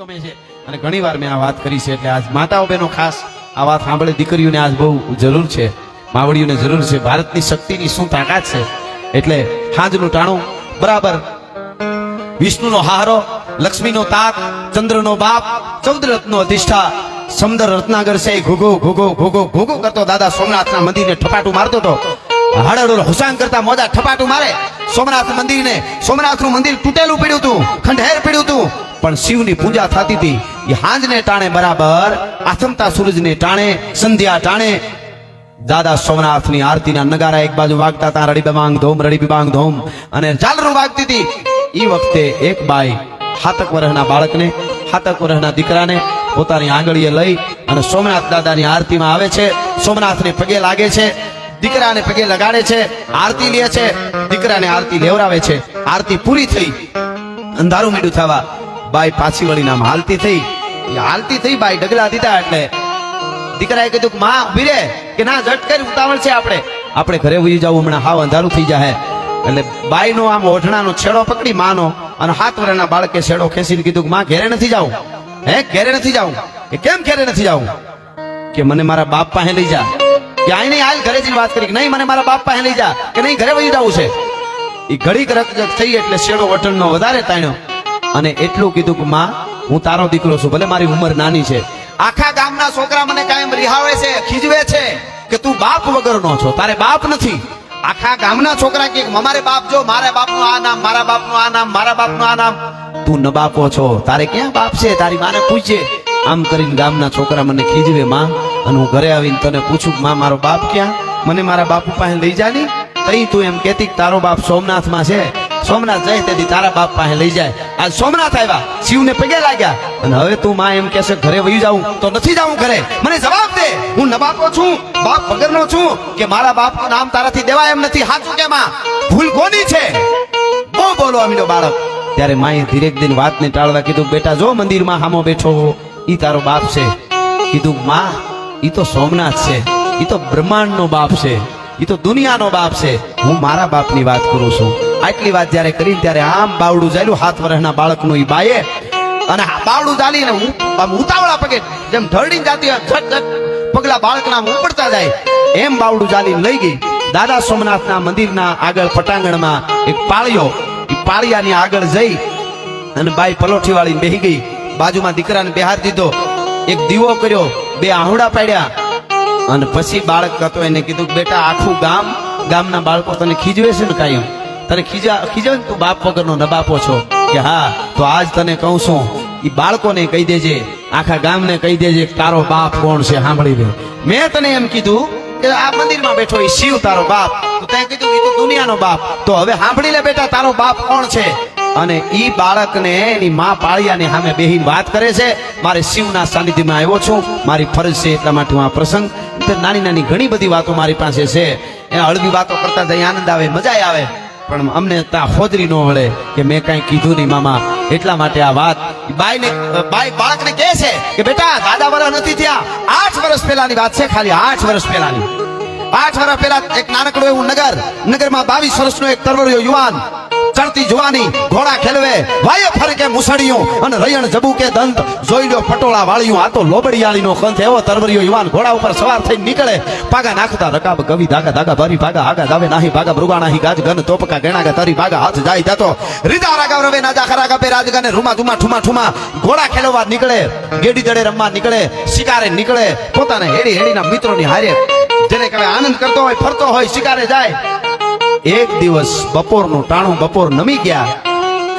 ગમે છે. અને ઘણી વાર મેં આ વાત કરી છે, એટલે આજ માતાઓ બહેનો ખાસ આ વાત સાંભળે દીકરીઓને આજ બહુ જરૂર છે. માવડીઓને જરૂર છે. ભારતની શક્તિની શું તાકાત છે? એટલે હાજનું ટાણું, બરાબર. વિષ્ણુનો હારો લક્ષ્મીનો તાક, ચંદ્રનો બાપ, ચૌદ રત્નો અધિષ્ઠા, સમદર રત્નાગર છે. એ ઘોઘો ઘોઘો ઘોઘો ઘોઘો કરતો દાદા સોમનાથના મંદિરને ઠપાટું મારતો હતો. હળહળ હુસાન કરતા મોજા ઠપાટું મારે. સોમનાથ મંદિરને, સોમનાથનું મંદિર તૂટેલું પડ્યું હતું, ખંડેર પડ્યું હતું. પણ શિવની પૂજા થતી હતી. એ હાંજને ટાણે બરાબર, આથમતા સૂરજને ટાણે, સંધ્યા ટાણે, દાદા સોમનાથની આરતીના નગારા એક બાજુ વાગતા હતા, રડી બબાંગ ધોમ, રડી બિબાંગ ધોમ. અને ઝાલરું વાગતી હતી. એ વખતે એક બાઈ હાતક વર્ષના બાળકને, હાતક વર્ષના દીકરાને પોતાની આંગળીએ લઈ અને સોમનાથ દાદાની આરતીમાં આવે છે. સોમનાથને પગે લાગે છે. દીકરાને પગે લગાડે છે. આરતી લે છે. દીકરાને આરતી લેવરાવે છે. આરતી પૂરી થઈ. અંધારું મીડું થવા બાઈ પાછી વળીને આમ હાલતી થઈ. હાલતી થઈ બાઈ ડગલા દીધા એટલે દીકરાએ કીધું કે, માં ઊભી રે. કે, ના, ઝટ કરી, ઉતાવળ છે આપણે. આપણે ઘરે ઉઈ જવું હમણાં હાવ અંધારું થઈ જાય. એટલે બાઈનો આમ ઓઢણાનો છેડો પકડી, માનો, અને હાથ વરેના બાળકે છેડો ખેંચીને કીધું કે, માં, ઘેરે નથી જાવું હે, ઘેરે નથી જાવું કે કેમ ઘેરે નથી જાવું કે મને મારા બાપ પાસે લઈ જા. કે આઈ નહીં, હાલ ઘરે જઈને વાત કરી. કે નહીં, મને મારા બાપ પાસે લઈ જા. કે નહીં, ઘરે વહી જવું છે. એ ઘડીક રકજક થઈ એટલે શેડો વટણનો વધારે તાણ્યો. અને એટલું કીધું કે, માં, હું તારો દીકરો છું, ભલે મારી ઉંમર નાની છે. આખા ગામના છોકરા મને કાયમ રિહાવે છે, ખીજવે છે કે તું બાપ વગરનો છો. તારે બાપ નથી. આખા ગામના છોકરા કે, અમારે બાપ જો, મારા બાપનું આ નામ, મારા બાપનું આ નામ, મારા બાપનું આ નામ. તું ન બાપો છો. તારે ક્યાં બાપ છે? તારી માને પૂછજે. આમ કરીને ગામના છોકરા મને ખીજવે, માં, અને હું ઘરે આવીને તને પૂછું માં, મારો બાપ ક્યાં? મને મારા બાપુ પાસે લઈ જા ની તઈ તું એમ કેતી તારો બાપ સોમનાથમાં છે. સોમનાથ જાય તેથી તારા બાપ પાસે લઈ જાય. આજ સોમનાથ આવ્યા. શિવને પગે લાગ્યા. અને હવે તું માં એમ કહેશે, ઘરે વહી જાઉં. તો નથી જાઉં ઘરે. મને જવાબ દે. હું નબાપો છું, બાપ વગરનો છું, કે મારા બાપનું નામ તારાથી દેવાય એમ નથી. હાચું કે માં? ભૂલ કોની છે? બહુ બોલો અમીનો બાળક. ત્યારે માએ ધીરેક દિન વાતને ટાળવા કીધું, બેટા, જો મંદિરમાં હામો બેઠો, ઈ તારો બાપ છે. કીધું, માં, ઈ તો સોમનાથ છે. ઈ તો બ્રહ્માંડનો બાપ છે. ઈ તો દુનિયાનો બાપ છે. હું મારા બાપની વાત કરું છું. આટલી વાત જ્યારે કરી ત્યારે આમ બાવડું ચાલ્યું હાથ વર્ષના બાળકનું એ બાએ. અને બાવડું ચાલીને ઉ- આમ ઉતાવળા પગે જેમ ઢળડી જાતી હોય પગલા બાળકના ઉપડતા જાય, એમ બાવડું ચાલી લઈ ગઈ. દાદા સોમનાથના મંદિરના આગળ પટાંગણમાં એક પાળિયો એ પાળિયાની આગળ જઈ અને બાઈ પલોઠી વાળી બેહી ગઈ. બાજુમાં દીકરાને બેહાર દીધો. એક દીવો કર્યો, બે આહુડા પાડ્યા. અને પછી બાળક હતો, એને કીધું, બેટા, આખું ગામ, ગામના બાળકો તને ખીજવે છે ને કાયમ તને ખીજા ખીજવે ને તું બાપ વગરનો નબાપો છો? કે, હા, તો આજ તને કહું છું એ બાળકોને કહી દેજે, આખા ગામને કહી દેજે તારો બાપ કોણ છે, સાંભળી લે. મેં તને એમ કીધું કે આ મંદિરમાં બેઠો એ શિવ તારો બાપ. તો તે કીધું એ દુનિયાનો બાપ. તો હવે સાંભળી લે બેટા, તારો બાપ કોણ છે? અને ઈ બાળકને એની માં પાળિયાને સામે બેહીને વાત કરે છે, મારે શિવના સાનિધ્યમાં આવ્યો છું, મારી ફરજ છે એટલા માટે હું આ પ્રસંગ નાની નાની ઘણી બધી વાતો મારી પાસે છે. એ હળવી વાતો કરતા જઈ આનંદ આવે, મજા આવે. પણ અમને ત્યાં હોજરી ન હળે કે મેં કાંઈ કીધું નહીં, મામા. એટલા માટે આ વાત બાઈને બાઈ બાળકને કહે છે કે, બેટા, દાદા વર્ષ નથી થયા. આઠ વર્ષ પહેલાની વાત છે, ખાલી આઠ વર્ષ પહેલાની. આઠ વર્ષ પહેલા એક નાનકડું એવું નગર, નગરમાં બાવીસ વર્ષનો એક તરવરિયો યુવાન ચડતી જુવાની ઘોડા ખેલવે, વાય ફરકે મુસડિયું અને રયણ જબુ કે દંત. જોઈ લો પટોળા વાળ્યું, આ તો લોબડિયાળીનો કંથ એવો તરવરિયો યુવાન ઘોડા ઉપર સવાર થઈ નીકળે. પાગા નાખતા રકાબ કવિ ધાગા ધાગા, ભરી ભાગા આગા દાવે નાહી ભાગા મૃગા નાહી ગાજ ગન તોપકા ગેણા કે તારી ભાગા, હાથ જાય જાતો. રીતા રાગા રવે નાજા ખરા કપે, રાજગને રૂમા ધુમા ઠુમા ઠુમા. ઘોડા ખેલવા નીકળે, ગેડી દડે રમવા નીકળે, શિકારે નીકળે. પોતાને હેડી હેડીના મિત્રોની હારે, જેને કહેવાય આનંદ કરતો હોય, ફરતો હોય, શિકારે જાય. એક દિવસ બપોરનું ટાણું બપોર નમી ગયા.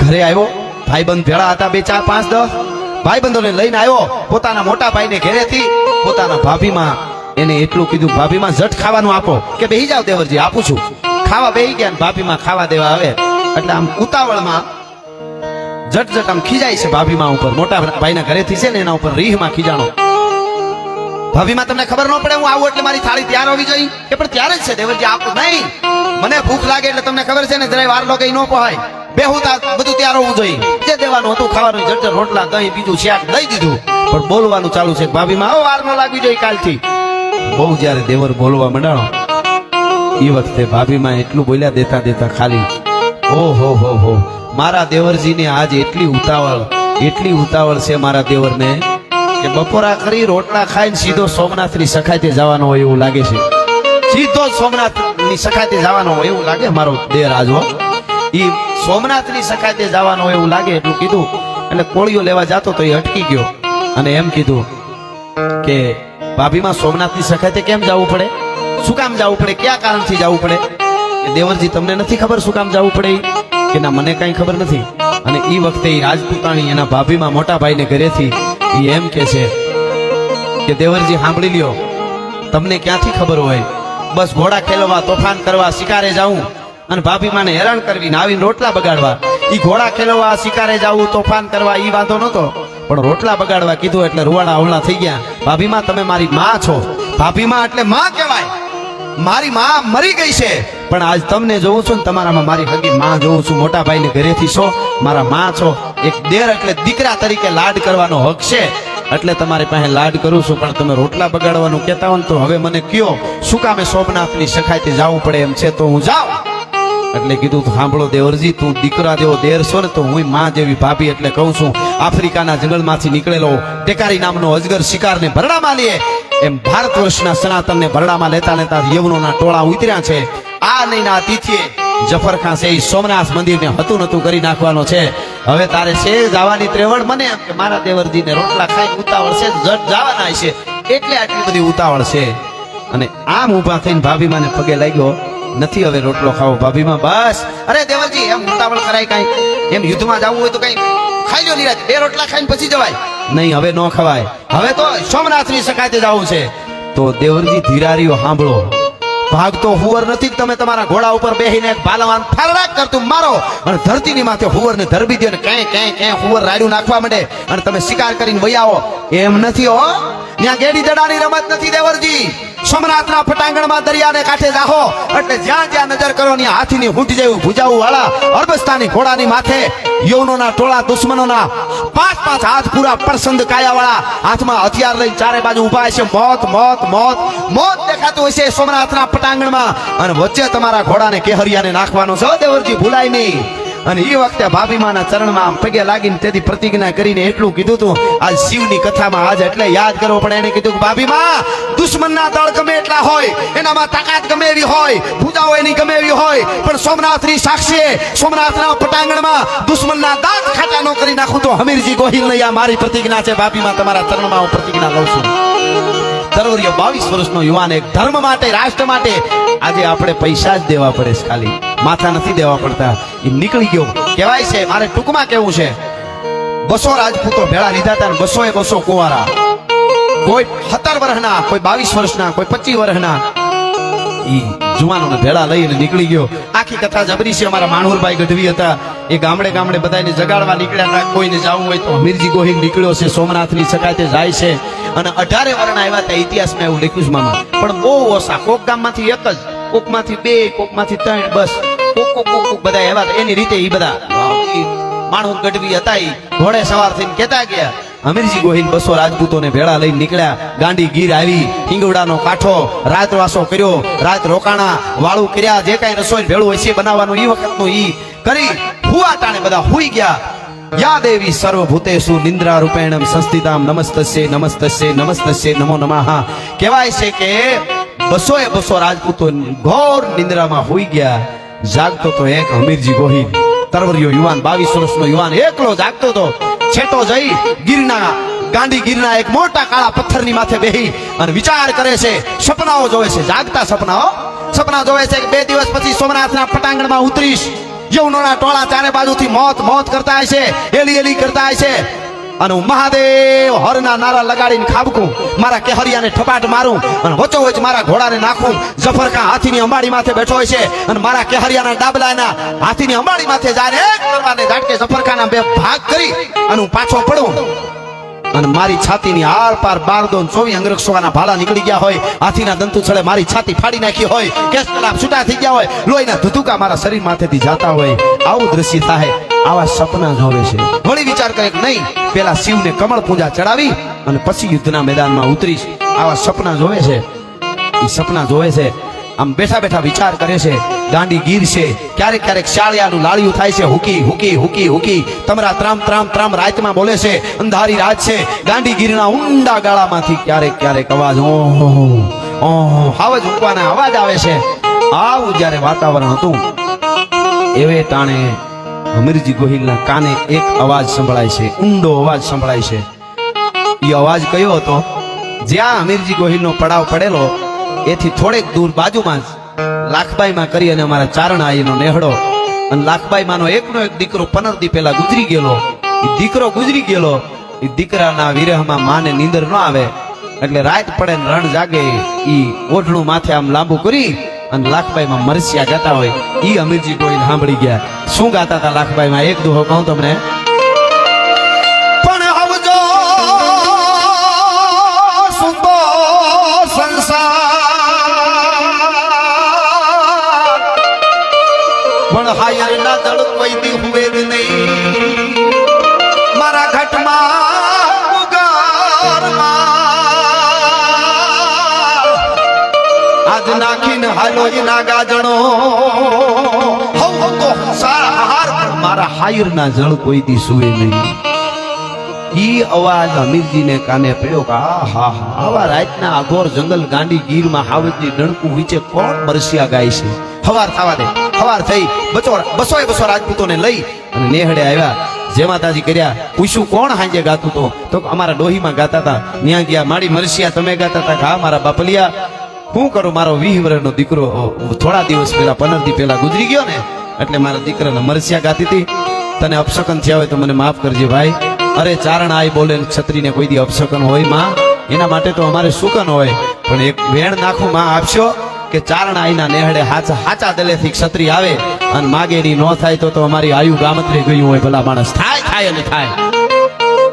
ઘરે આવ્યો. ભાઈબંધ ભેળા હતા બે, ચાર, પાંચ, દસ. ભાઈબંધોને લઈને આવ્યો. પોતાના મોટા ભાઈને ઘરેથી પોતાના ભાભીમાં એને એટલું કીધું, ભાભીમાં ઝટ ખાવાનું આપો. કે બેહી જાવ દેવરજી, આપું છું. ખાવા બેહી ગયા ભાભીમાં ખાવા દેવા આવે. એટલે આમ ઉતાવળમાં જટ જટ આમ ખીજાય છે ભાભીમાં ઉપર. મોટા ભાઈના ઘરેથી છે ને એના ઉપર રીહમાં ખીજાણો. ભાભીમાં તમને ખબર ન પડે, હું આવું એટલે મારી થાળી તૈયાર હોવી જોઈએ. કે પણ ત્યારે જ છે દેવરજી આપણું નહીં. મને ભૂખ લાગે એટલે તમને ખબર છે ને, જરાય વાર લોકો ન બે હું બધું તૈયાર હોવું જોઈએ. જે દેવાનું હતું ખાવાનું જર્જર રોટલા, દહીં, બીજું શાક દઈ દીધું. પણ બોલવાનું ચાલુ છે, ભાભીમાં હવે વાર ન લાગવી જોઈએ કાલથી. બહુ જ્યારે દેવર બોલવા મંડાણો એ વખતે ભાભીમાં એટલું બોલ્યા દેતા દેતા ખાલી ઓ હો હો હો, મારા દેવરજીને આજ એટલી ઉતાવળ એટલી ઉતાવળ છે મારા દેવરને. કે બપોરા કરી રોટલા ખાઈને સીધો સોમનાથની સખાતે જવાનો હોય એવું લાગે છે. સીધો સોમનાથની સખાતે જવાનો હોય એવું લાગે મારો દેર આજવો ઈ સોમનાથની સખાતે જવાનો હોય એવું લાગે એટલું કીધું. એટલે કોળીઓ લેવા જાતો તો એ અટકી ગયો. અને એમ કીધું કે ભાભીમાં સોમનાથની સખાતે કેમ જવું પડે? શું કામ જવું પડે? કયા કારણથી જવું પડે? દેવરજી તમને નથી ખબર શું કામ જવું પડે કે ના, મને કાંઈ ખબર નથી. અને એ વખતે રાજપૂતાણી એના ભાભીમાં મોટા ભાઈને ઘરેથી ઈ એમ કે છે કે દેવરજી સાંભળી લ્યો. તમને ક્યાંથી ખબર હોય? બસ ઘોડા ખેલવા, તોફાન કરવા, શિકારે જાઉં અને ભાભી માને હેરાન કરવી ને આવીને રોટલા બગાડવા. એ ઘોડા ખેલવા, શિકારે જવું તોફાન કરવા એ વાંધો નહોતો. પણ રોટલા બગાડવા કીધું એટલે રૂવાડા અવળા થઈ ગયા. ભાભીમાં તમે મારી માં છો. ભાભીમાં એટલે માં કહેવાય. મારી માં મરી ગઈ છે. પણ આજ તમને જોઉં છું ને તમારામાં મારી હગી માં જોઉં છું. મોટા ભાઈને ઘરેથી છો, મારા માં છો. એક દેર એટલે દીકરા તરીકે લાડ કરવાનો હક છે. એટલે તમારી પાસે લાડ કરું છું, પણ તમે રોટલા બગાડવાનું કહેતા હો તો હવે મને કયો, શું કામે સોમનાથની સખાઈથી જવું પડે એમ છે તો હું જાઉં. એટલે કીધું સાંભળો દેવરજી, તું દીકરા જેવો દેર છો ને તો હું માં જેવી ભાભી એટલે કહું છું, આફ્રિકાના જંગલમાંથી નીકળેલો ટેકારી નામનો અજગર શિકારને ભરડામાં લે. એમ ભારત વર્ષના સનાતનને ભરડામાં લેતા લેતા યવનોના ટોળા ઉતર્યા છે. આ નહીં ના તિથિએ જફર ખાન છે ઈ સોમનાથ મંદિરને હતું નતું કરી નાખવાનો છે. હવે તારે છે જવાની ત્રેવડ મને એમ કે મારા દેવરજીને રોટલા ખાઈ ઉતાવળ છે, જટ જવાના છે. એટલે આટલી બધી ઉતાવળ છે. અને આમ ઊભા થઈને ભાભી માને પગે લાગ્યો. નથી હવે રોટલો ખાવો ભાભીમાં, બસ. અરે દેવરજી, એમ ઉતાવળ કરાય કાંઈ. એમ યુદ્ધમાં જવું હોય તો કઈ ખાઈ લો નિરાજ. બે રોટલા ખાઈને પછી જવાય. નહીં, હવે ન ખવાય. હવે તો સોમનાથની સખાતે જવું છે. તો દેવરજી ધીરારીઓ સાંભળો. ભાગતો હુવર નથી, તમે તમારા ઘોડા ઉપર બેહીને બાલવાન ફરરાક કરતું મારો. અને ધરતીની માથે હુવરને ધરબી દો ને ક્યાંય ક્યાંય ક્યાંય હુવર રાડ્યું નાખવા માંડે. અને તમે શિકાર કરીને વહી આવો. એમ નથી હો. ત્યાં ગેડી દડાની રમત નથી, દેવરજી. સોમનાથના પટાંગણમાં દરિયાને કાંઠે જાહો. એટલે જ્યાં જ્યાં નજર કરો ની હાથીની હૂંટ જેવું ભૂજાવું વાળા અરબસ્તાની ઘોડાની માથે યવનોના ટોળા, દુશ્મનોના પાંચ પાંચ હાથ પૂરા પરસંદ કાયા વાળા હાથમાં હથિયાર લઈને ચારે બાજુ ઊભા છે મોત મોત મોત મોત દેખાતું હોય છે સોમનાથના પટાંગણમાં. અને વચ્ચે તમારા ઘોડાને કેહરિયાને નાખવાનો છે. દેવરજી ભૂલાય નહીં. અને એ વખતે ભાભીમાના ચરણમાં આમ પગે લાગીને તેથી પ્રતિજ્ઞા કરીને એટલું કીધું તું આ શિવની કથામાં આજ એટલે યાદ કરવો પડે. એને કીધું કે, ભાભીમાં, દુશ્મનના દળ ગમે એટલા હોય, એનામાં તાકાત ગમે એવી હોય પૂજાઓ એની ગમે એવી હોય, પણ સોમનાથની સાક્ષીએ સોમનાથના પટાંગણમાં દુશ્મનના દાંત ખાટા ન કરી નાખું તો હમીરજી ગોહિલ નહીં આ મારી પ્રતિજ્ઞા છે. ભાભીમાં, તમારા ચરણમાં હું પ્રતિજ્ઞા લઉં છું. તરવરીયો બાવીસ વર્ષનો યુવાન એક ધર્મ માટે, રાષ્ટ્ર માટે. આજે આપણે પૈસા જ દેવા પડે છે ખાલી. માથા નથી દેવા પડતા. એ નીકળી ગયો. કહેવાય છે, મારે ટૂંકમાં કેવું છે. બસો રાજપૂતો ભેળા લીધા હતા બસો એ બસો કુંવારા. કોઈ સત્તર વર્ષના, કોઈ બાવીસ વર્ષના, કોઈ પચીસ વર્ષના. એ જુવાનોને ભેળા લઈને નીકળી ગયો. આખી કથા જબરી છે અમારા માણુરભાઈ ગઢવી હતા. એ ગામડે ગામડે બધાને જગાડવા નીકળ્યા હતા. કોઈને જવું હોય તો મીરજી ગોહિલ નીકળ્યો છે, સોમનાથની સકાતે જાય છે. અને અઢારે વર્ણ આવ્યા હતા ઇતિહાસમાં એવું લખ્યું છે મામા. પણ બહુ ઓછા, કોક ગામમાંથી એક જ, કોકમાંથી બે, કોકમાંથી ત્રણ, બસ. કોક કોક કોક બધા એવા એની રીતે એ બધા ઈ ગઢવી હતા એ ઘોડે સવાર થઈને કહેતા ગયા અમીરજી ગોહિલ, બસો રાજપૂતોને ભેળા લઈને નીકળ્યા. ગાંડી ગીર આવી, હિંગવડાનો કાંઠો રાતવાસો કર્યો. રાત રોકાણા, વાળું કર્યા, જે કાંઈ રસોઈ ભેળું છે બનાવવાનું એ વખતનું ઈ કરી હુવા ટાણે બધા હુઈ ગયા. યા દેવી સર્વભૂતેષુ નિંદ્રા રૂપેણમ સંસ્થિતામ નમસ્તસ્ય નમસ્તસ્ય નમસ્તસ્ય નમો નમઃ. કહેવાય છે કે બસો એ બસો રાજપૂતો ઘોર નિંદ્રામાં હુઈ ગયા. જાગતો તો એક હમીરજી ગોહિલ તરવરિયો યુવાન, બાવીસ વર્ષનો યુવાન, એકલો જાગતો તો છેટો જઈ ગિરના ગાંડી ગીરના એક મોટા કાળા પથ્થરની માથે બેહી અને વિચાર કરે છે, સપનાઓ જોવે છે. જાગતા સપનાઓ, સપના જોવે છે કે બે દિવસ પછી સોમનાથના પટાંગણમાં ઉતરીશ. યવનોના ટોળા ચારે બાજુથી મોત મોત કરતા હશે એલી એલી કરતા હશે અને હું મહાદેવ હરના નારા લગાડીને ખાબકું, મારા કેહરિયાને ઠપાટ મારું અને વચ્ચો વચ મારા ઘોડાને નાખું. જફરકા હાથીની અંબાડી માથે બેઠો હોય છે અને મારા કેહરિયાના ડાબલાના હાથીની અંબાડી માથે જાય ને ઝાટકે જફરકાના બે ભાગ કરી અને હું પાછો પડું. અને મારી છાતીની આર પાર બાર દોન ચોવી અંગરક્ષોના ભાલા નીકળી ગયા હોય. હાથીના દંતુ છળે મારી છાતી ફાડી નાખી હોય. કેસ છૂટા થઈ ગયા હોય. લોહીના ધુધુકા મારા શરીર માથેથી જાતા હોય. આવું દ્રશ્ય થાય આવા સપના જોવે છે. વળી વિચાર કરે નહીં, પેલા શિવને કમળ પૂજા ચડાવી અને પછી યુદ્ધના મેદાનમાં ઉતરીશ. આવા સપના જોવે છે. એ સપના જોવે છે. આમ બેઠા બેઠા વિચાર કરે છે, ગાંડી ગીર છે, ક્યારેક ક્યારેક શાળિયાનું લાળિયું થાય છે, હુકી હુકી હુકી હુકી. તમારા ત્રામ ત્રામ ત્રામ રાતમાં બોલે છે, અંધારી રાત છે, ગાંડી ગીરના ઊંડા ગાળામાંથી ક્યારેક ક્યારેક અવાજ, ઓહો ઓહો હાવજ ઉકવાના અવાજ આવે છે. આવું જ્યારે વાતાવરણ હતું, એવે ટાણે અમીરજી ગોહિલના કાને એક અવાજ સંભળાય છે, ઊંડો અવાજ સંભળાય છે. એ અવાજ કયો હતો? જ્યાં અમીરજી ગોહિલનો પડાવ પડેલો એથી થોડેક દૂર બાજુમાં જ લાખબાઈમાં કરી અને અમારા ચારણ આઈનો નેહડો અને લાખબાઈમાંનો એકનો એક દીકરો પંદર દી પહેલા ગુજરી ગયેલો. એ દીકરો ગુજરી ગયેલો. એ દીકરાના વિરહમાં માને નીંદર ન આવે. એટલે રાત પડે ને રણ જાગે. ઈ ઓઢણું માથે આમ લાંબુ કરી અને લાખબાઈમાં મરસિયા ગાતા હોય. ઈ અમીરજી ગોહિલ સાંભળી ગયા. શું ગાતા હતા લાખબાઈમાં? એક દુહો કહું તમને. નાખીને હાલો જ ના ગાજણો હવ તો સાર મારા હાયર ના જળ કોઈ દી સુવે નહીં. ઈ અવાજ અમીરજીને કાને પડ્યો કે, આ આવા રાતના અઘોર જંગલ ગાંડી ગીરમાં હાવજની ડણકું વિચે કોણ બરસિયા ગાય છે? હવાર થવા દે, હવાર થઈ બચો બસોય, બસો રાજપૂતોને લઈ. અને નેહડે આવ્યા જય માતાજી કર્યા, પૂછ્યું કોણ હાંજે ગાતું તો? અમારા ડોહીમાં ગાતા હતા ન્યા ગયા માડી મરસિયા તમે ગાતા હતા ઘા મારા બાપલિયા હું કરું? મારો વીહ વર્ષનો દીકરો થોડા દિવસ પહેલા પંદરથી પહેલા ગુજરી ગયો ને, એટલે મારા દીકરાને મરસિયા ગાતી હતી. તને અપશકન થયા હોય તો મને માફ કરજે ભાઈ. અરે ચારણ આય બોલે છત્રીને કોઈ દી અપશકન હોયમાં. એના માટે તો અમારે સુકન હોય. પણ એક વેણ નાખું માં આપશો કે ચારણ આઈના નેહડે હાચા હાચા દલેથી છત્રી આવે અને માગેરી નો થાય તો તો અમારી આયુ ગામત્રી ગયું હોય ભલા માણસ. થાય થાય અને થાય.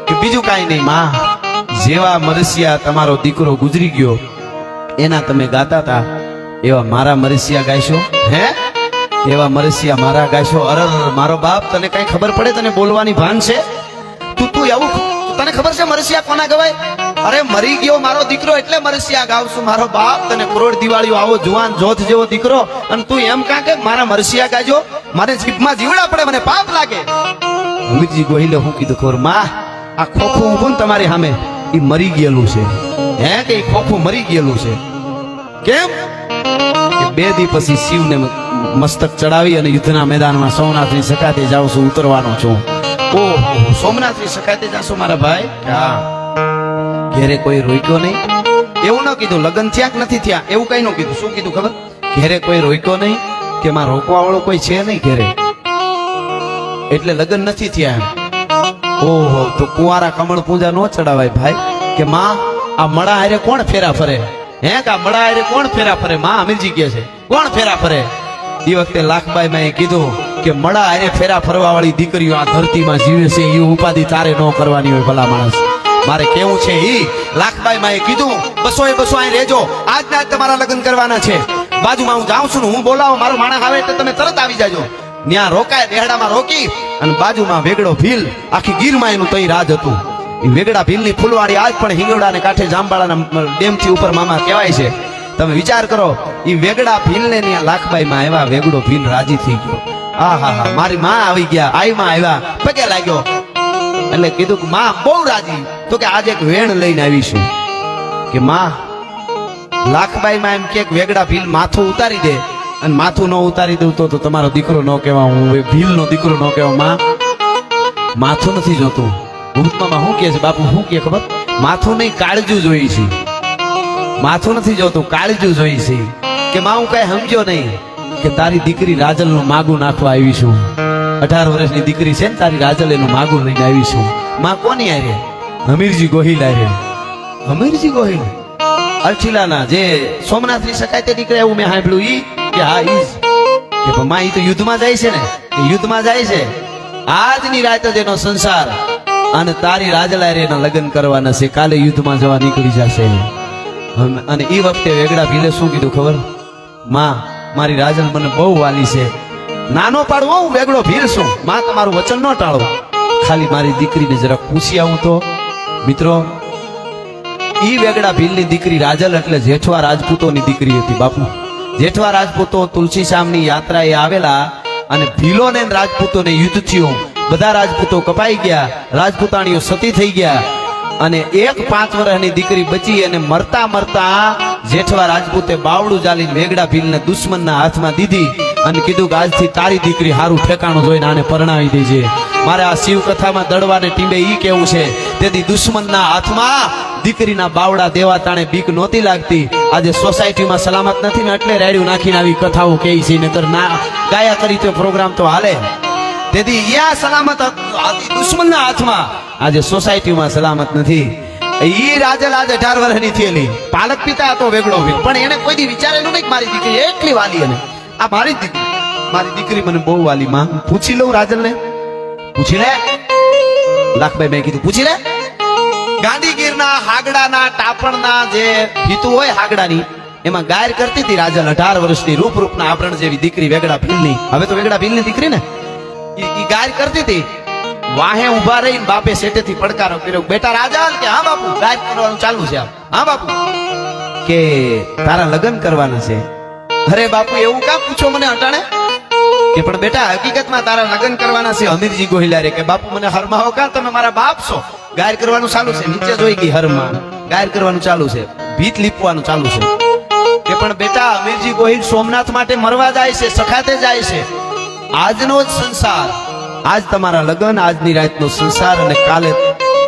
કે બીજું કાંઈ નહીં માં. જેવા મરસિયા તમારો દીકરો ગુજરી ગયો એના તમે ગાતા હતા એવા મારા મરસિયા ગાઈશો હે? એવા મરસિયા મારા ગાઈશો અરર, મારો બાપ, તને કઈ ખબર પડે તને બોલવાની ભાન છે? તું તું એવું તને ખબર છે મરસિયા કોના ગવાય? અરે મરી ગયો મારો દીકરો એટલે મરસિયા ગાવશું. મારો બાપ, તને કરોડ દિવાળીઓ આવો, જુવાન જોથ જેવો દીકરો. અને તું એમ કાં કે મારા મરસિયા ગાજો? મારે જીભમાં જીવડા પડે, મને પાપ લાગે. અમિતજી ગોહિલે હું કીધું, ખોર, માં, આ ખોખું ઊભું તમારી સામે. એ મરી ગયેલું છે. હે કે એ ખોખું મરી ગયેલું છે? કેમ? બે દી પછી શિવને મસ્તક ચડાવી અને યુદ્ધના મેદાનમાં સોમનાથની સખાતે જાઉં છું, ઉતરવાનો છું. ઓહો, સોમનાથની સખાતે જાશો મારા ભાઈ? હા. ઘેરે કોઈ રોક્યો નહીં? એવું ન કીધું, લગ્ન થયા કે નથી થયા. એવું કઈ ન કીધું. શું કીધું ખબર? ઘેરે કોઈ રોક્યો નહીં? કે માં રોકવા વાળો કોઈ છે નહીં ઘેરે? એટલે લગ્ન નથી થયા એમ. ઓહો, તો કુંવારા કમળ પૂજા નો ચડાવાય ભાઈ. કે માં, આ મળા હારે કોણ ફેરા ફરે? હે, કે આ મળા હારે કોણ ફેરા ફરે? માં અમીરજી કહે છે, કોણ ફેરા ફરે? એ વખતે લાખબાઈ માં કીધું કે મળા હારે ફેરા ફરવા વાળી દીકરીઓ આ ધરતીમાં જીવે છે એ ઉપાધિ તારે ન કરવાની હોય ભલા માણસ. મારે કેવું છે ઈ? લાખબાઈ માં કીધું બસો એ બસો અહીં રહેજો આજ ના તમારા લગ્ન કરવાના છે. બાજુમાં હું જાઉં છું હું બોલાવો, મારો માણસ આવે એટલે તમે તરત આવી જાજો. ત્યાં રોકાય દેહડામાં રોકી અને બાજુમાં વેગડો ભીલ, આખી ગીરમાં એનું તઈ રાજ હતું. એ વેગડા ભીલની ફૂલવાડી આજ પણ હિંગોડાને કાંઠે જામબાળાના ડેમથી ઉપર મામા કહેવાય છે. તમે વિચાર કરો એ વેગડા ભીલને લાખબાઈમાં આવ્યા, વેગડો ભીલ રાજી થઈ ગયો. આ હા હા મારી માં આવી ગયા, આઈમાં આવ્યા, પગે લાગ્યો. એટલે કીધું કે માં બહુ રાજી, તો કે આજે એક વેણ લઈને આવીશું કે માં, લાખબાઈમાં એમ કે વેગડા ભીલ માથું ઉતારી દે અને માથું ન ઉતારી દઉં તો તમારો દીકરો ન કહેવા હું ભીલનો દીકરો ન કહેવા માં, માથું નથી જોતું. ભૂતમાં શું કહે છે, બાપુ શું કહે ખબર? માથું નહીં, કાળજું જોઈ છે. માથું નથી જોતું, કાળજું જોઈ છે. કે માં, હું કઈ સમજ્યો નહીં કે તારી દીકરી રાજલનું માગું નાખવા આવી છું. અઢાર વર્ષની દીકરી છે ને, તારી રાજલ એનું માગું લઈને આવી છું. માં, કોની આરે હમીરજી ગોહિલ આરે હમીરજી ગોહિલ? અર્ચિલાના, જે સોમનાથની શકાય તે દીકરા એવું મેં સાંભળ્યું ઈ? કે હા, ઈ કે ભમા ઈ તો યુદ્ધમાં જાય છે ને. એ યુદ્ધમાં જાય છે. આજની રાત જ એનો સંસાર અને તારી રાજલારી એના લગ્ન કરવાના છે. કાલે યુદ્ધમાં જવા નીકળી જશે. અને એ વખતે વેગડા ભીલે શું કીધું ખબર? માં, મારી રાજલ મને બહુ વાલી છે. નાનો પાડવો, હું વેગડો ભીલ છું. માં, તમારું વચન ન ટાળો. ખાલી મારી દીકરીને જરાક પૂછી આવું તો. મિત્રો, ઈ વેગડા ભીલની દીકરી રાજલ એટલે જેઠવા રાજપૂતોની દીકરી હતી, બાપુ. જેઠવા રાજપૂતો તુલસી શામની યાત્રાએ આવેલા અને ભીલોને રાજપૂતોને યુદ્ધ થયું. બધા રાજપૂતો કપાઈ ગયા. રાજપૂતાણીઓ સતી થઈ ગયા. અને એક પાંચ વર્ષની દીકરી બચી અને મરતા મરતા જેઠવા રાજપૂતે બાવડું ચાલીને વેગડા ભીલને દુશ્મનના હાથમાં દીધી અને કીધું કે આજથી તારી દીકરી હારું ઠેકાણું જોઈને આને પરણાવી દેજે. મારે આ શિવ કથામાં દડવાને ટીંબે ઈ કેવું છે? તેથી દુશ્મનના હાથમાં દીકરીના બાવડા દેવા તાણે બીક નહોતી લાગતી. આજે સોસાયટીમાં સલામત નથી ને એટલે રેડિયો નાખીને આવી કથાઓ કહે છે. નકર ના ગાયા કરી તો પ્રોગ્રામ તો હાલે. તેથી યા સલામત દુશ્મનના હાથમાં આજે સોસાયટીમાં સલામત નથી. ઈ રાજલ આજે અઢાર વર્ષની થયેલી. પાલક પિતા હતો વેગળો પણ એને કોઈ દી વિચારેલું નહીં મારી દીકરી એટલી વાલી અને આ મારી દીકરી. મારી દીકરી મને બહુ વાલી માં. પૂછી લઉં રાજલને. પૂછી લે. લાખભાઈ મેં કીધું, પૂછી લે. ગાંધીગીરના હાગડાના ટાપણના જે ફીતું હોય હાગડાની, એમાં ગાયર કરતી હતી રાજલ અઢાર વર્ષની રૂપ રૂપના આભરણ જેવી દીકરી વેગડા ભીલની. હવે તો વેગડા ભીલની દીકરી ને ઈ ગાયર કરતી હતી. વાહે ઊભા રહીને બાપે સેટેથી પડકારો કર્યો. બેટા રાજા, કે હા બાપુ, ગાયર કરવાનું ચાલુ છે હા બાપુ, કે તારા લગ્ન કરવાના છે. અરે બાપુ, એવું કા પૂછો મને અટાણે? કે પણ બેટા, હકીકતમાં તારા લગ્ન કરવાના છે અમીરજી ગોહિલારે, કે બાપુ મને હરમાવો, કા તમે મારા બાપ છો? ગાયર કરવાનું ચાલુ છે, નીચે જોઈ ગઈ હરમાં. ગાયર કરવાનું ચાલુ છે, ભીત લીપવાનું ચાલુ છે. કે પણ બેટા, અમીરજી ગોહિલ સોમનાથ માટે મરવા જાય છે, સખાતે જાય છે. આજનો જ સંસાર, આજ તમારા લગ્ન, આજની રાતનો સંસાર અને કાલે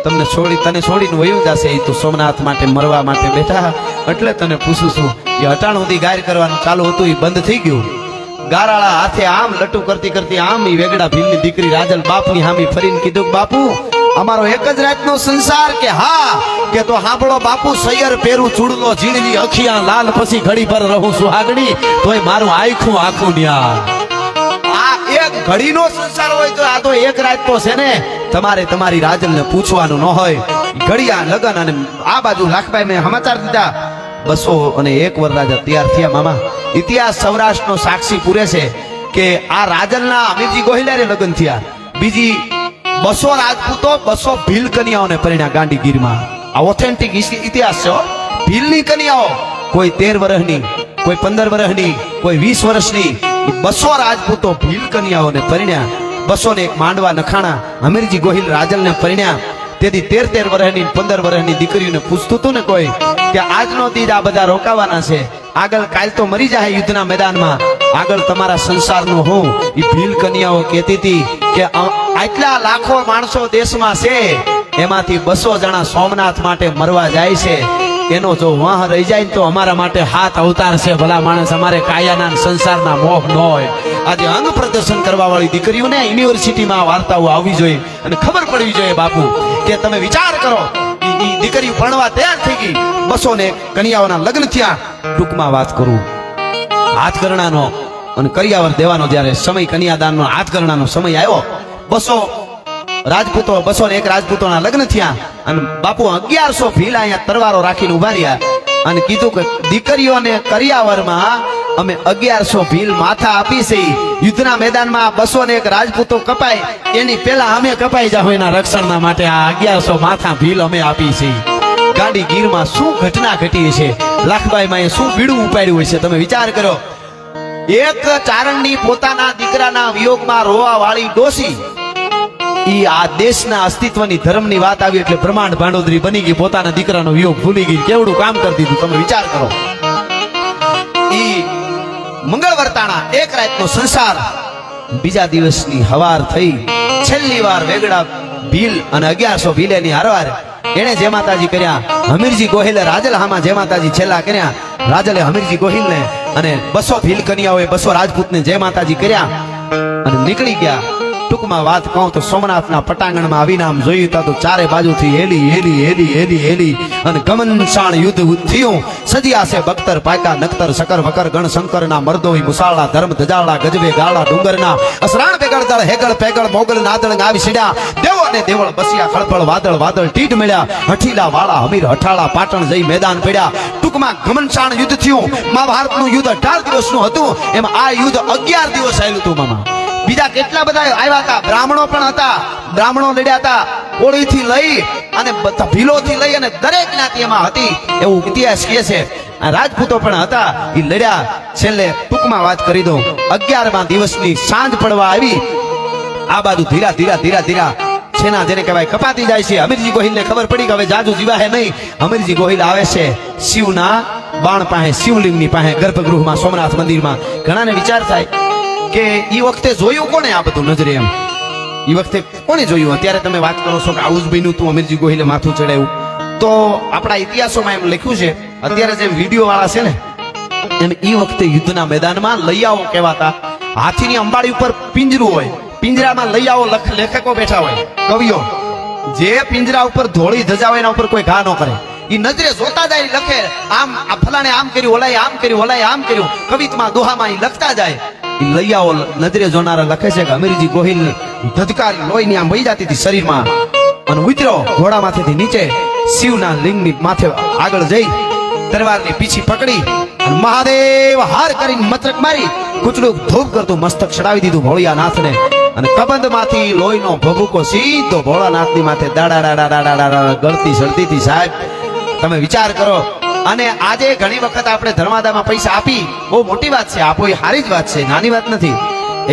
તમને છોડી, તને છોડીને વયું જશે એ તો સોમનાથ માટે મરવા માટે બેઠા એટલે તને પૂછું છું કે અટાણ સુધી ગાયર કરવાનું ચાલુ હતું એ બંધ થઈ ગયું. ગારાળા હાથે આમ લટુ કરતી કરતી આમ વેગડા ભીલની દીકરી રાજલ બાપની હામી ફરીને કીધું, બાપુ અમારો એક જ રાતનો સંસાર કે હા, કે તો હાંભળો બાપુ, સૈયર પેરું ચૂડલો ઝીણવી અખિયા, લાલ પછી ઘડી પર રહું સુહાગણી તોય મારું આખું આખું ન્યા આ એક ઘડીનો સંસાર હોય તો આ તો એક રાત તો છે ને. તમારે તમારી રાજલને પૂછવાનું ન હોય. ઘડિયા, લગન અને આ બાજુ લાખભાઈ મેં સમાચાર દીધા. બસો અને એક વર રાજા તૈયાર થયા મામા. ઇતિહાસ સૌરાષ્ટ્રનો સાક્ષી પૂરે છે કે આ રાજલના અમીરજી ગોહિલારે લગ્ન થયા. બીજી બસો રાજપૂતો, બસો ભીલ કન્યાઓને પરિણ્યા ગાંધીગીરમાં. આ ઓથેન્ટિક ઇતિહાસ છે ભીલની કન્યાઓ, કોઈ તેર વર્ષની કોઈ પંદર વર્ષની કોઈ વીસ વર્ષની બસો રાજપૂતો ભીલ કન્યાઓને પરિણ્યા બસો ને એક માંડવા નખાણા હમીરજી ગોહિલ રાજલને પરિણ્યા તેથી તેર તેર વર્ષની પંદર વર્ષની દીકરીઓને પૂછતું હતું ને કોઈ, કે આજનો દીજ આ બધા રોકાવાના છે. આગળ કાલ તો મરી જાય યુદ્ધના મેદાનમાં. આગળ તમારા સંસારનું હું એ ભીલ કન્યાઓ કહેતી હતી કે આટલા લાખો માણસો દેશમાં છે, એમાંથી બસો જણા સોમનાથ માટે મરવા જાય છે. એનો જો વાહ રહી જાય તો અમારા માટે હાથ અવતાર છે. ભલા માણસ અમારે કાયાના સંસારના મોહ ન હોય. આજે અંગ પ્રદર્શન કરવા વાળી દીકરીઓને યુનિવર્સિટીમાં વાર્તાઓ આવવી જોઈએ અને ખબર પડવી જોઈએ બાપુ કે તમે વિચાર કરો દીકરીઓ ભણવા તૈયાર થઈ ગઈ. બસો ને કન્યાઓના લગ્ન થયા. ટૂંકમાં વાત કરું. હાથકરણાનો અને કરિયાવર દેવાનો જ્યારે સમય, કન્યાદાનનો હાથકરણાનો સમય આવ્યો, બસો રાજપૂતો, બસો ને એક રાજપૂતોના લગ્ન થયા અને બાપુ અગિયારસો ભીલ અહીંયા તરવારો રાખીને ઊભા રહ્યા અને કીધું કે, દીકરીઓને કરિયાવરમાં અમે અગિયારસો ભીલ માથા આપી છે. યુદ્ધના મેદાનમાં બસો ને એક રાજપૂતો કપાય, એની પહેલા અમે કપાઈ જાવ એના રક્ષણના માટે આ અગિયારસો માથા ભીલ અમે આપી છે. ગાંડી ગીરમાં શું ઘટના ઘટી છે? લાખબાઈ માં શું બીડું ઉપાડ્યું છે? તમે વિચાર કરો. એક ચારણની પોતાના દીકરાના વિયોગમાં રોવા વાળી ડોસી. ઈ આ દેશના અસ્તિત્વની ધર્મની વાત આવી એટલે પ્રમાણ ભાંડોદરી બની ગઈ. પોતાના દીકરાનો વિયોગ ભૂલી ગઈ. કેવડું કામ કરી દીધું? તમે વિચાર કરો. ઈ મંગળવર્તાણા એક રાતનો સંસાર. બીજા દિવસની હવાર થઈ. છેલ્લી વાર વેગડા ભીલ અને અગિયારસો ભીલેની હારવાર એણે જે માતાજી કર્યા, હમીરજી ગોહિલે રાજલહામાં જે માતાજી છેલ્લા કર્યા, રાજલે હમીરજી ગોહિલને અને બસો ભીલ કન્યાઓએ બસો રાજપૂતને જે માતાજી કર્યા અને નીકળી ગયા. ટૂંકમાં વાત કહું તો સોમનાથના પટાંગણમાં આવીને આમ જોયું તા તો ચારે બાજુથી હેલી હેલી હેલી હેલી હેલી. અને ગમનશાણ યુદ્ધ થયું. સજ્યા છે બખ્તર પાકા નખતર, શકર, વકર, ગણ, શંકરના, મર્દોઈ મુસાળા ધર્મ ધજાળા ગજવે, ગાળા, ડુંગરના. અસરાણ પેગળ દળ, હેગળ પેગળ મોગલ નાદળ આવી સીડ્યા. દેવો ને દેવળ બસિયા ખળપળ વાદળ વાદળ ટીટ મળ્યા. હઠીલા વાળા, હમીર, હઠાળા, પાટણ જઈ મેદાન પડ્યા. ટૂંકમાં ગમનશાણ યુદ્ધ થયું. મહાભારતનું યુદ્ધ અઢાર દિવસનું હતું. એમાં આ યુદ્ધ અગિયાર દિવસ આવ્યું હતું, મામા. બીજા કેટલા બધા આવ્યા હતા? બ્રાહ્મણો પણ હતા. બ્રાહ્મણો લડ્યા હતા. કોળીથી લઈ અને ભીલોથી લઈ અને દરેક જ્ઞાતિ એમાં હતી. એવું ઇતિહાસ કહે છે. રાજપૂતો પણ હતા. એ લડ્યા. છેલ્લે ટૂંકમાં વાત કરી દઉં. અગિયારમા દિવસની સાંજ પડવા આવી. આ બાજુ ધીરા ધીરા ધીરા ધીરા. છેના જેને કહેવાય કપાતી જાય છે. અમીરજી ગોહિલને ખબર પડી કે હવે જાજુ જીવાહે નહીં. અમીરજી ગોહિલ આવે છે શિવના બાણ પાસે, શિવલિંગની પાસે, ગર્ભગૃહમાં, સોમનાથ મંદિરમાં. ઘણાને વિચાર થાય કે એ વખતે જોયું કોને આ બધું નજરે એમ? એ વખતે કોને જોયું? અત્યારે તમે વાત કરો છો કે આવું જ બન્યું તું અમીરજી ગોહિલે માથું ચડાવ્યું. તો આપણા ઇતિહાસોમાં એમ લખ્યું છે, અત્યારે જે વીડિયો વાળા છે ને, એમ એ વખતે યુદ્ધના મેદાનમાં લૈયાઓ કહેવાતા, હાથીની અંબાડી ઉપર પિંજરું હોય, પિંજરામાં લૈયાઓ લખ- લેખકો બેઠા હોય, કવિઓ, જે પિંજરા ઉપર ધોળી ધજાવે એના ઉપર કોઈ ઘા ન કરે. એ નજરે જોતા જાય, લખે, આમ, આ ફલાણે આમ કર્યું, ઓલાએ આમ કર્યું, ઓલાએ આમ કર્યું. કવિતમાં દોહામાં એ લખતા જાય ઈ લૈયાઓ નજરે જોનારા લખે છે કે અમીરજી ગોહિલ ધધકાર લોહીની આમ વહી જતી હતી શરીરમાં. અને ઉતર્યો ઘોડામાંથી નીચે, શિવના લિંગની માથે આગળ જઈ તરવારની પીછી પકડી અને મહાદેવ હાર કરીને મતરક મારી કૂચડું ધૂપ કરતું મસ્તક ચડાવી દીધું ભોળિયાનાથને. અને કબંધમાંથી લોહીનો ભભૂકો સીધો ભોળાનાથની માથે દાડા દાડા દાડા દાડા ગળતી સળતી હતી સાહેબ, તમે વિચાર કરો અને આજે ઘણી વખત આપણે ધર્માદામાં પૈસા આપી, બહુ મોટી વાત છે આપો એ સારી જ વાત છે, નાની વાત નથી.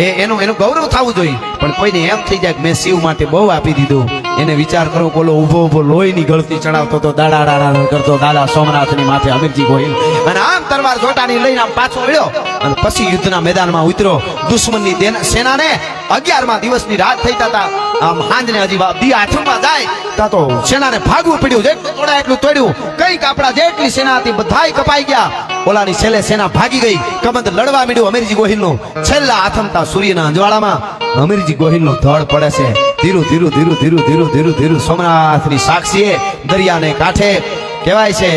એ એનું એનું ગૌરવ થવું જોઈએ. પણ કોઈને એમ થઈ જાય કે મેં શિવ માટે બહુ આપી દીધું. એને વિચાર કરો કોલો ઊભો ઊભો લોહીની ગળતી ચડાવતો તો દાડા દાડા કરતો, દાદા સોમનાથની માથે અમીરજી ગોહિલ. અને આમ તલવાર જોટાની લઈને આમ પાછો વળ્યો અને પછી યુદ્ધના મેદાનમાં ઉતર્યો. દુશ્મનની સેનાને અગિયારમા દિવસની રાત થઈ હતા આમ હાંજને હજી દી આઠમમાં જાય. તા તો સેનાને ભાગવું પડ્યું જેટલું તોડા એટલું તોડ્યું. કંઈક આપણા જેટલી સેના હતી બધાય કપાઈ ગયા. ઓલાની છેલ્લે સેના ભાગી ગઈ. કમંત લડવા માંડ્યું અમીરજી ગોહિલનું. છેલ્લા આથમતા સૂર્યના અંજવાળામાં અમીરજી ગોહિલનું ધડ પડે છે. ધીરું ધીરું ધીરું ધીરું ધીરું ધીરું ધીરું સોમનાથની સાક્ષીએ દરિયાને કાંઠે કહેવાય છે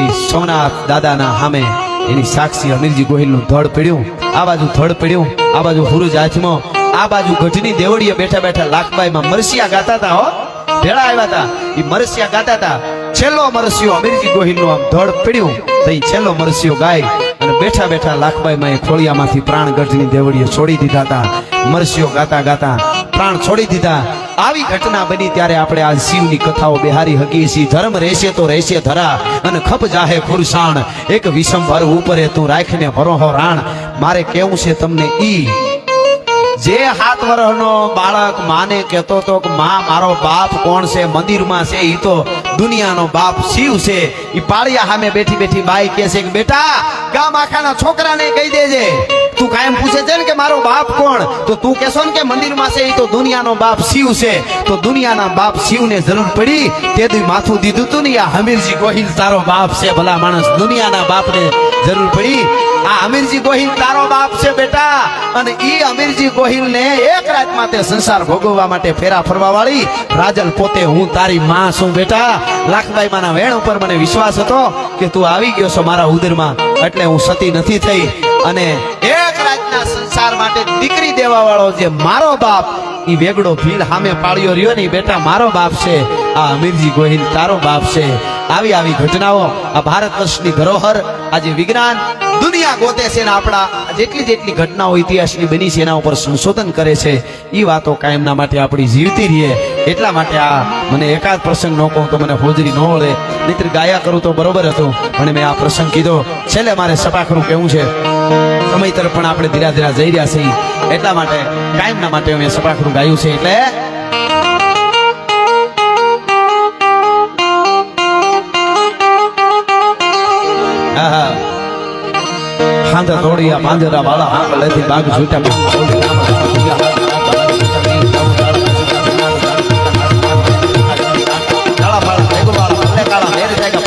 એ સોમનાથ દાદાના સામે એની સાક્ષી અમીરજી ગોહિલનું ધડ પડ્યું. આ બાજુ ધડ પડ્યું. આ બાજુ હુરુજ હાથમાં આ બાજુ ગઢની દેવડીએ બેઠા બેઠા લાખબાઈમાં મરસિયા ગાતા હતા હો. ભેળા આવ્યા હતા એ મરસિયા ગાતા હતા છેલ્લો મરસિયો અમીરજી ગોહિલનું આમ ધડ પડ્યું, તો છેલ્લો મરસિયો ગાય અને બેઠા બેઠા લાખબાઈમાં એ ખોળિયામાંથી પ્રાણ ગઢની દેવડીએ છોડી દીધા હતા મરસિયો ગાતા ગાતા પ્રાણ છોડી દીધા. આવી ઘટના બની ત્યારે આપણે આ શિવની કથાઓ બિહારી હકી છીએ. ધર્મ રહેશે તો રહેશે ધરા અને ખપ જાહે ખુરસાણ એક વિષમભર ઉપરે તું રાખને ભરોહો રાણ. મારે કેવું છે તમને ઈ? જે હાથ વર્ષનો બાળક માને કહેતો તો કે, માં, મારો બાપ કોણ છે? મંદિરમાં છે ઈ તો દુનિયાનો બાપ શિવ છે. ઈ પાળિયા સામે બેઠી બેઠી બાઈ કહે છે કે, બેટા, ગામ આખાના છોકરાને કહી દેજે. તું કાયમ પૂછે છે ને કે, મારો બાપ કોણ? તો તું કહેશો ને કે, મંદિરમાં છે એ તો દુનિયાનો બાપ શિવ છે. તો દુનિયાના બાપ શિવને જરૂર પડી. તે દી માથું દીધું તું ને આ હમીરજી ગોહિલ, તારો બાપ છે ભલા માણસ. દુનિયાના બાપને જરૂર પડી. આ અમીરજી ગોહિલ તારો બાપ છે બેટા. અને ઈ અમીરજી ગોહિલ ને એક રાત માટે સંસાર ભોગવવા માટે ફેરા ફરવા વાળી રાજલ પોતે હું તારી માં છું બેટા. લાખબાઈ માના વેણ ઉપર મને વિશ્વાસ હતો કે તું આવી ગયો છો મારા ઉદરમાં. એટલે હું સતી નથી થઈ. અને એક રાતના સંસાર માટે દીકરી દેવા વાળો જે મારો બાપ, ઈ વેગડો ભીલ સામે પાળ્યો રહ્યો ને બેટા મારો બાપ છે. આ અમીરજી ગોહિલ તારો બાપ છે. આવી આવી ઘટનાઓ આ ભારત વર્ષની ધરોહર, આજે વિજ્ઞાન દુનિયા ગોતે છે ને આપણા જેટલી જેટલી ઘટનાઓ ઇતિહાસની બની છે એના ઉપર સંશોધન કરે છે એ વાતો કાયમના માટે આપણી જીવતી રહીએ. એટલા માટે આ મને એકાદ પ્રસંગ ન કહું તો મને હોજરી ન વળે મિત્ર ગાયા કરું તો બરોબર હતું, પણ મેં આ પ્રસંગ કીધો. છેલ્લે મારે સપાખરું કેવું છે સમય તરફ પણ આપણે ધીરા ધીરા જઈ રહ્યા છીએ. એટલા માટે કાયમના માટે મેં સપાખરું ગાયું છે, એટલે હાંધા તોડિયા પાંજરા વાળા આંગળેથી બાગ છૂટ્યા કાળા કાળા, મેર જાયગા,